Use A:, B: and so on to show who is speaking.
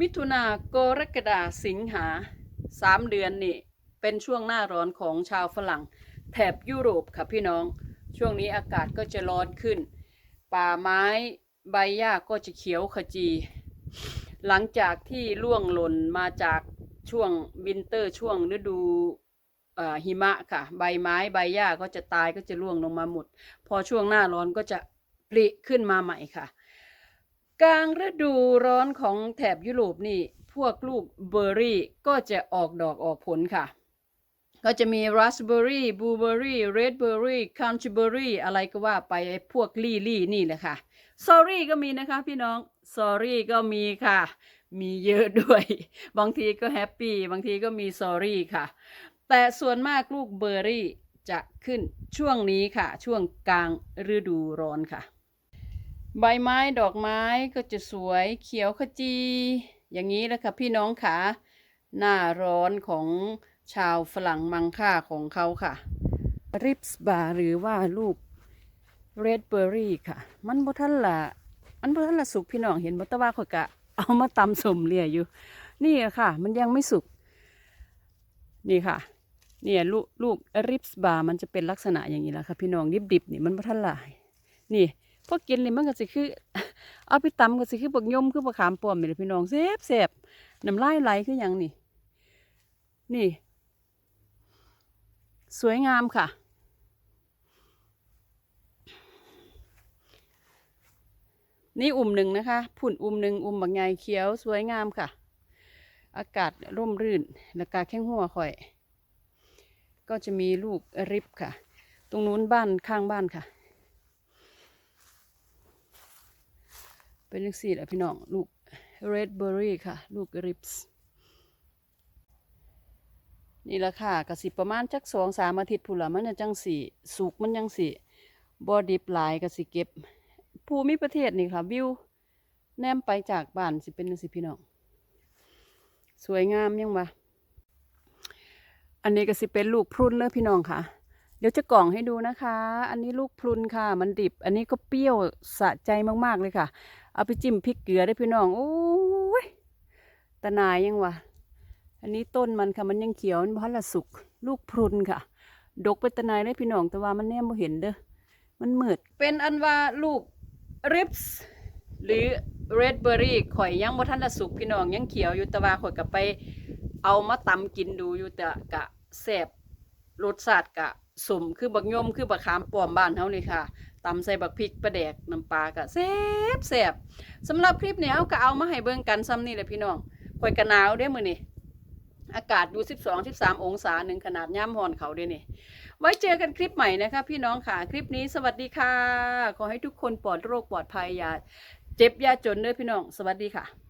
A: มิถุนากรกฎาสิงหาสามเดือนนี่เป็นช่วงหน้าร้อนของชาวฝรั่ง แถบยุโรปค่ะพี่น้อง ช่วงนี้อากาศก็จะร้อนขึ้น ป่าไม้ใบหญ้าก็จะเขียวขจี หลังจากที่ล่วงหล่นมาจากช่วงวินเตอร์ช่วงฤดูหิมะค่ะ ใบไม้ใบหญ้าก็จะตายก็จะร่วงลงมาหมด พอช่วงหน้าร้อนก็จะผลิขึ้นมาใหม่ค่ะ กลางฤดูร้อนของแถบยุโรปนี่ พวกลูกเบอร์รี่ก็จะออกดอกออกผลค่ะ ก็จะมีราสเบอร์รี่บลูเบอร์รี่เรดเบอร์รี่คันชเบอร์รี่อะไรก็ว่าไปพวกลี่ลี่นี่แหละค่ะซอรี่ก็มีนะคะพี่น้องซอรี่ก็มีค่ะ มีเยอะด้วย บางทีก็แฮปปี้บางทีก็มีซอรี่ค่ะ แต่ส่วนมากลูกเบอร์รี่จะขึ้นช่วงนี้ค่ะ ช่วงกลางฤดูร้อนค่ะ ใบไม้ดอกไม้ก็จะสวยเขียวขจี อย่างนี้แหละค่ะพี่น้องค่ะหน้าร้อนของชาวฝรั่งมังค่าของเขาค่ะ ริปส์บาหรือว่าลูกเรดเบอร์รี่ค่ะ มันบ่ทันละมันบ่ทันละสุกพี่น้องเห็นบ่ตะว่าข่อยกะ เอามาตำสมเลียอยู่ นี่ค่ะ มันยังไม่สุก นี่ค่ะ เนี่ยลูกลูกริปส์บามันจะเป็นลักษณะอย่างนี้แหละค่ะ พี่น้องดิบๆนี่มันบ่ทันละนี่ พวกกินนี่มันก็สิคือ เอาไปตำก็สิคือบักยมคือบักขามป้อมนี่แหละพี่น้องแซ่บแซ่บน้ำลายไหลคือหยังนี่ นี่ สวยงามค่ะ นี่อุ่มหนึ่งนะคะ ผุ่นอุ่มหนึ่งอุ่มบางใหญ่เขียวสวยงามค่ะ อากาศร่มรื่นและกาแข้งหัวข่อย ก็จะมีลูกริบค่ะ ตรงนู้นบ้านข้างบ้านค่ะ เป็นลูกซีดอะพี่น้อง ลูก red berry ค่ะ ลูกริปส์นี่ละค่ะกสิประมาณจักสองสามอาทิตย์พูนละมันจะจังสีสุกมันยังสีบอดิบหลายกสิเก็บ ภูมิประเทศนี่ค่ะ วิว แนมไปจากบ้านสิเป็นจังสิพี่น้อง สวยงามยังวะอันนี้ก็สิเป็นลูกพรุนเลยพี่น้องค่ะ เดี๋ยวจะกล่องให้ดูนะคะ อันนี้ลูกพรุนค่ะ มันดิบ อันนี้ก็เปรี้ยวสะใจมากๆเลยค่ะ เอาไปจิ้มพริกเกลือได้พี่น้องโอ้ยตะนายยังวะอันนี้ต้นมันค่ะมันยังเขียวมันพันละสุกลูกพรุนค่ะ ดกไปตะนายได้พี่น้องแต่ว่ามันแนมบ่เห็นเด้อมันมืดเป็นอันว่าลูกริปส์หรือเรดเบอร์รี่ข่อยยังบ่ทันละสุกพี่น้องยังเขียวอยู่แต่ว่าข่อยก็ไปเอามาตำกินดูอยู่แต่กะแซ่บ รสชาติกะสมคือบักยมคือบักขามป้อมบ้านเฮานี่ค่ะตำใส่บักพริกปลาแดกน้ำปลากะแซ่บแซ่บสำหรับคลิปนี้เอาก็เอามาให้เบิ่งกันซ้ำนี่แหละพี่น้องข่อยกะหนาวเด้มื้อนี้อากาศอยู่12 13 องศาหนึ่งขนาดย่ำฮอนเขาเด้นี่ ไว้เจอกันคลิปใหม่นะคะ พี่น้องค่ะ คลิปนี้สวัสดีค่ะ ขอให้ทุกคนปลอดโรคปลอดภัยอย่าเจ็บอย่าจนเด้อพี่น้อง สวัสดีค่ะ